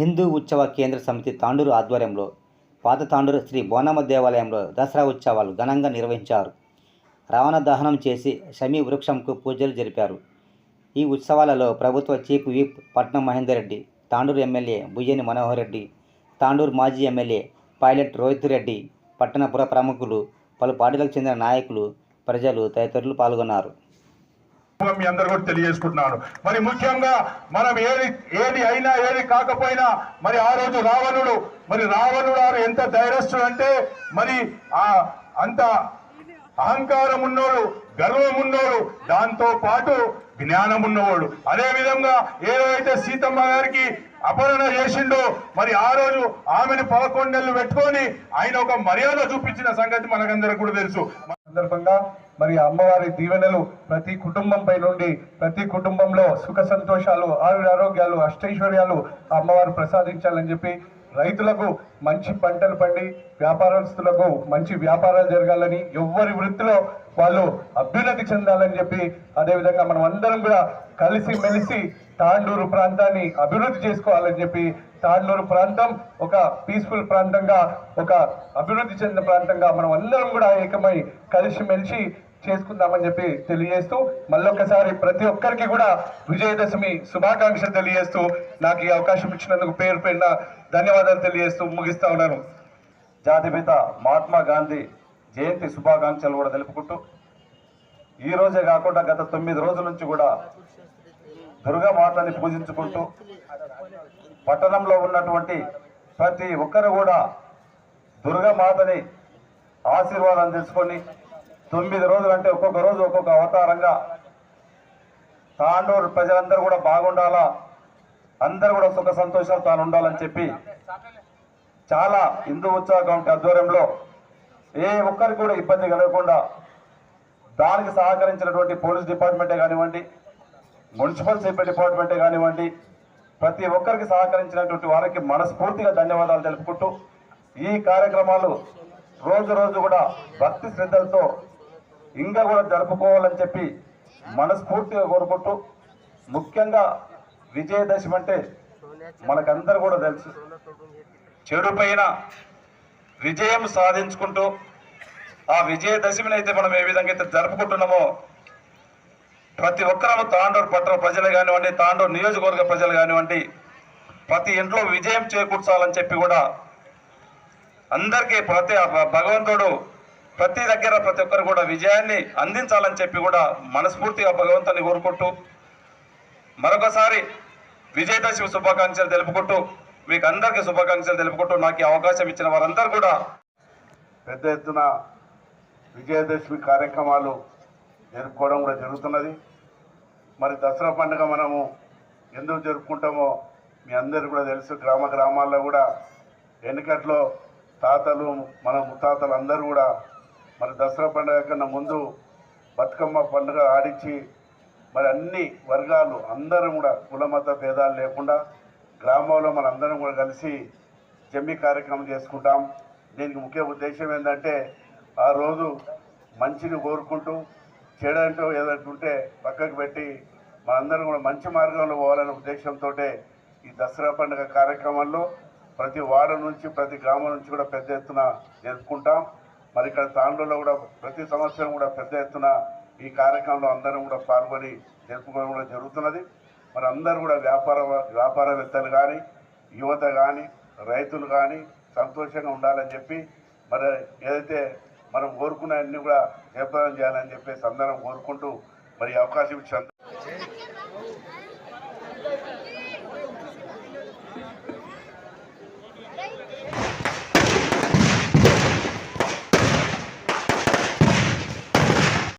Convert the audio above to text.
హిందూ ఉత్సవ కేంద్ర సమితి తాండూరు ఆధ్వర్యంలో పాత తాండూరు శ్రీ బోనమ్మ దేవాలయంలో దసరా ఉత్సవాలు ఘనంగా నిర్వహించారు. రవాణా దహనం చేసి షమీ వృక్షంకు పూజలు జరిపారు. ఈ ఉత్సవాలలో ప్రభుత్వ chief whip Patnam Mahender Reddy Tandur MLA Buyyani Manohar Reddy Tandur మాజీ ఎమ్మెల్యే పైలట్ రోహిత్ రెడ్డి పట్టణపుర ప్రముఖులు పలు పార్టీలకు చెందిన నాయకులు ప్రజలు తదితరులు పాల్గొన్నారు. మీ అందరు కూడా తెలియజేసుకుంటున్నాను. మరి ముఖ్యంగా మనం ఏది ఏది అయినా ఏది కాకపోయినా మరి ఆ రోజు రావణుడు మరి రావణుడు ఆరు ఎంత ధైర్యస్తుడు అంటే మరి ఆ అంత అహంకారం ఉన్నోడు గర్వం ఉన్నోడు దాంతో పాటు జ్ఞానం ఉన్నవాడు. అదే విధంగా ఏదైతే సీతమ్మ గారికి అపహరణ చేసిండో మరి ఆ రోజు ఆమెను పదకొండేళ్ళు పెట్టుకొని ఆయన ఒక మర్యాద చూపించిన సంగతి మనకందరికి కూడా తెలుసు. సందర్భంగా మరి అమ్మవారి దీవెనలు ప్రతి కుటుంబంపై నుండి ప్రతి కుటుంబంలో సుఖ సంతోషాలు ఆరోగ్యాలు అష్టైశ్వర్యాలు అమ్మవారు ప్రసాదించాలని చెప్పి రైతులకు మంచి పంటలు పండి వ్యాపారస్తులకు మంచి వ్యాపారాలు జరగాలని ఎవ్వరి వృత్తిలో వాళ్ళు అభ్యున్నతి చెందాలని చెప్పి అదేవిధంగా మనం అందరం కూడా కలిసి మెలిసి తాండూరు ప్రాంతాన్ని అభివృద్ధి చేసుకోవాలని చెప్పి తాండూరు ప్రాంతం ఒక పీస్ఫుల్ ప్రాంతంగా ఒక అభివృద్ధి చెందిన ప్రాంతంగా మనం అందరం కూడా ఏకమై కలిసి మెలిసి చేసుకుందామని చెప్పి తెలియజేస్తూ మళ్ళొక్కసారి ప్రతి ఒక్కరికి కూడా విజయదశమి శుభాకాంక్షలు తెలియజేస్తూ నాకు ఈ అవకాశం ఇచ్చినందుకు పేరు పెడిన ధన్యవాదాలు తెలియజేస్తూ ముగిస్తా ఉన్నాను. జాతిపిత మహాత్మా గాంధీ జయంతి శుభాకాంక్షలు కూడా తెలుపుకుంటూ ఈ రోజే కాకుండా గత తొమ్మిది రోజుల నుంచి కూడా దుర్గామాతని పూజించుకుంటూ పట్టణంలో ఉన్నటువంటి ప్రతి ఒక్కరు కూడా దుర్గమాతని ఆశీర్వాదం తెలుసుకొని తొమ్మిది రోజులు అంటే ఒక్కొక్క రోజు ఒక్కొక్క అవతారంగా తాండూరు ప్రజలందరూ కూడా బాగుండాలా? అందరూ కూడా సుఖ సంతోషాలు తాను ఉండాలని చెప్పి చాలా హిందూ ఉత్సవ కమిటీ ఆధ్వర్యంలో ఏ ఒక్కరికి కూడా ఇబ్బంది కలగకుండా దానికి సహకరించినటువంటి పోలీస్ డిపార్ట్మెంటే కానివ్వండి మున్సిపల్ సేఫ్టీ డిపార్ట్మెంటే కానివ్వండి ప్రతి ఒక్కరికి సహకరించినటువంటి వారికి మనస్ఫూర్తిగా ధన్యవాదాలు తెలుపుకుంటూ ఈ కార్యక్రమాలు రోజు రోజు కూడా భక్తి శ్రద్ధలతో ఇంకా కూడా జరుపుకోవాలని చెప్పి మనస్ఫూర్తిగా కోరుకుంటూ ముఖ్యంగా విజయదశమి అంటే మనకందరూ కూడా తెలుసు. చెడు పైన విజయం సాధించుకుంటూ ఆ విజయదశమిని అయితే మనం ఏ విధంగా అయితే జరుపుకుంటున్నామో ప్రతి ఒక్కరూ తాండూరు పట్టణ ప్రజలు కానివ్వండి తాండూరు నియోజకవర్గ ప్రజలు కానివ్వండి ప్రతి ఇంట్లో విజయం చేకూర్చాలని చెప్పి కూడా అందరికీ ప్రతి భగవంతుడు ప్రతి దగ్గర ప్రతి ఒక్కరు కూడా విజయాన్ని అందించాలని చెప్పి కూడా మనస్ఫూర్తిగా భగవంతుని కోరుకుంటూ మరొకసారి విజయదశమి శుభాకాంక్షలు తెలుపుకుంటూ మీకు అందరికీ శుభాకాంక్షలు తెలుపుకుంటూ నాకు అవకాశం ఇచ్చిన వారందరూ కూడా పెద్ద ఎత్తున విజయదశమి కార్యక్రమాలు జరుపుకోవడం కూడా జరుగుతున్నది. మరి దసరా పండుగ మనము ఎందుకు జరుపుకుంటామో మీ అందరికీ కూడా తెలుసు. గ్రామ గ్రామాల్లో కూడా వెనుకట్లో తాతలు మన ముత్తాతలు అందరూ కూడా మరి దసరా పండుగ కన్నా ముందు బతుకమ్మ పండుగ ఆడించి మరి అన్ని వర్గాలు అందరం కూడా కులమత భేదాలు లేకుండా గ్రామంలో మన అందరం కూడా కలిసి జమ్మి కార్యక్రమం చేసుకుంటాం. దీనికి ముఖ్య ఉద్దేశం ఏంటంటే ఆ రోజు మంచిని కోరుకుంటూ చేయడంతో ఏదంటుంటే ఉంటే పక్కకు పెట్టి మనందరం కూడా మంచి మార్గంలో పోవాలనే ఉద్దేశంతో ఈ దసరా పండుగ కార్యక్రమంలో ప్రతి వార్డు నుంచి ప్రతి గ్రామం నుంచి కూడా పెద్ద ఎత్తున జరుపుకుంటాం మరి ఇక్కడ తాండూరులో కూడా ప్రతి సంవత్సరం కూడా పెద్ద ఎత్తున ఈ కార్యక్రమంలో అందరం కూడా పాల్గొని జరుపుకోవడం కూడా జరుగుతున్నది. మరి అందరూ కూడా వ్యాపార వ్యాపారవేత్తలు కానీ యువత కానీ రైతులు కానీ సంతోషంగా ఉండాలని చెప్పి మరి ఏదైతే మనం కోరుకున్న అన్ని కూడా జయప్రదం చేయాలని చెప్పేసి అందరం కోరుకుంటూ మరి అవకాశం ఇచ్చి